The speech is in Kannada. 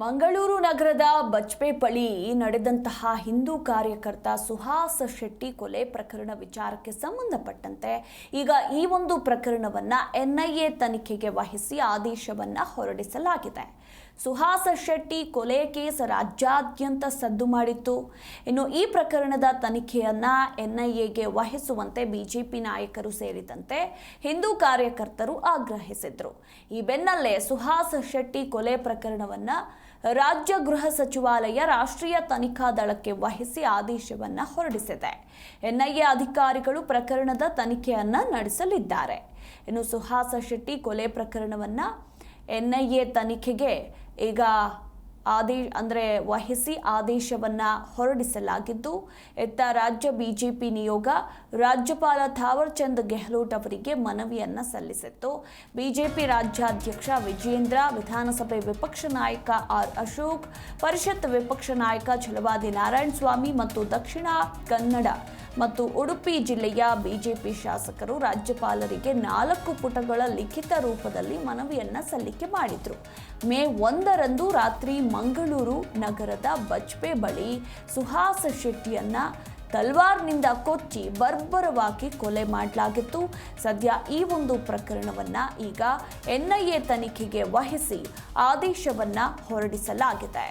ಮಂಗಳೂರು ನಗರದ ಬಜ್ಪೆ ಬಳಿ ನಡೆದಂತಹ ಹಿಂದೂ ಕಾರ್ಯಕರ್ತ ಸುಹಾಸ್ ಶೆಟ್ಟಿ ಕೊಲೆ ಪ್ರಕರಣ ವಿಚಾರಕ್ಕೆ ಸಂಬಂಧಪಟ್ಟಂತೆ ಈಗ ಈ ಒಂದು ಪ್ರಕರಣವನ್ನ ಎನ್ಐಎ ತನಿಖೆಗೆ ವಹಿಸಿ ಆದೇಶವನ್ನ ಹೊರಡಿಸಲಾಗಿದೆ. ಸುಹಾಸ್ ಶೆಟ್ಟಿ ಕೊಲೆ ಕೇಸ್ ರಾಜ್ಯಾದ್ಯಂತ ಸದ್ದು ಮಾಡಿತ್ತು. ಇನ್ನು ಈ ಪ್ರಕರಣದ ತನಿಖೆಯನ್ನ ಎನ್ಐಎಗೆ ವಹಿಸುವಂತೆ ಬಿಜೆಪಿ ನಾಯಕರು ಸೇರಿದಂತೆ ಹಿಂದೂ ಕಾರ್ಯಕರ್ತರು ಆಗ್ರಹಿಸಿದ್ರು. ಈ ಬೆನ್ನಲ್ಲೇ ಸುಹಾಸ ಶೆಟ್ಟಿ ಕೊಲೆ ಪ್ರಕರಣವನ್ನ ರಾಜ್ಯ ಗೃಹ ಸಚಿವಾಲಯ ರಾಷ್ಟ್ರೀಯ ತನಿಖಾ ದಳಕ್ಕೆ ವಹಿಸಿ ಆದೇಶವನ್ನ ಹೊರಡಿಸಿದೆ. ಎನ್ಐಎ ಅಧಿಕಾರಿಗಳು ಪ್ರಕರಣದ ತನಿಖೆಯನ್ನ ನಡೆಸಲಿದ್ದಾರೆ. ಇನ್ನು ಸುಹಾಸ ಶೆಟ್ಟಿ ಕೊಲೆ ಪ್ರಕರಣವನ್ನ ಎನ್ಐಎ ತನಿಖೆಗೆ ಈಗ ಆದೇ ಅಂದರೆ ವಹಿಸಿ ಆದೇಶವನ್ನು ಹೊರಡಿಸಲಾಗಿದ್ದು, ಇತ್ತ ರಾಜ್ಯ ಬಿಜೆಪಿ ನಿಯೋಗ ರಾಜ್ಯಪಾಲ ಥಾವರ್ಚಂದ್ ಗೆಹ್ಲೋಟ್ ಅವರಿಗೆ ಮನವಿಯನ್ನು ಸಲ್ಲಿಸಿತ್ತು. ಬಿಜೆಪಿ ರಾಜ್ಯಾಧ್ಯಕ್ಷ ವಿಜೇಂದ್ರ ವಿಧಾನಸಭೆ ವಿಪಕ್ಷ ನಾಯಕ ಆರ್ ಅಶೋಕ್, ಪರಿಷತ್ ವಿಪಕ್ಷ ನಾಯಕ ಛಲವಾದಿ ನಾರಾಯಣ ಸ್ವಾಮಿ ಮತ್ತು ದಕ್ಷಿಣ ಕನ್ನಡ ಮತ್ತು ಉಡುಪಿ ಜಿಲ್ಲೆಯ ಬಿಜೆಪಿ ಶಾಸಕರು ರಾಜ್ಯಪಾಲರಿಗೆ ನಾಲ್ಕು ಪುಟಗಳ ಲಿಖಿತ ರೂಪದಲ್ಲಿ ಮನವಿಯನ್ನ ಸಲ್ಲಿಕೆ ಮಾಡಿದ್ರು. ಮೇ ಒಂದರಂದು ರಾತ್ರಿ ಮಂಗಳೂರು ನಗರದ ಬಜ್ಪೆ ಬಳಿ ಸುಹಾಸ ಶೆಟ್ಟಿಯನ್ನ ತಲ್ವಾರ್ನಿಂದ ಕೊಚ್ಚಿ ಬರ್ಬರವಾಗಿ ಕೊಲೆ ಮಾಡಲಾಗಿತ್ತು. ಸದ್ಯ ಈ ಒಂದು ಪ್ರಕರಣವನ್ನ ಈಗ ಎನ್ಐಎ ತನಿಖೆಗೆ ವಹಿಸಿ ಆದೇಶವನ್ನ ಹೊರಡಿಸಲಾಗಿದೆ.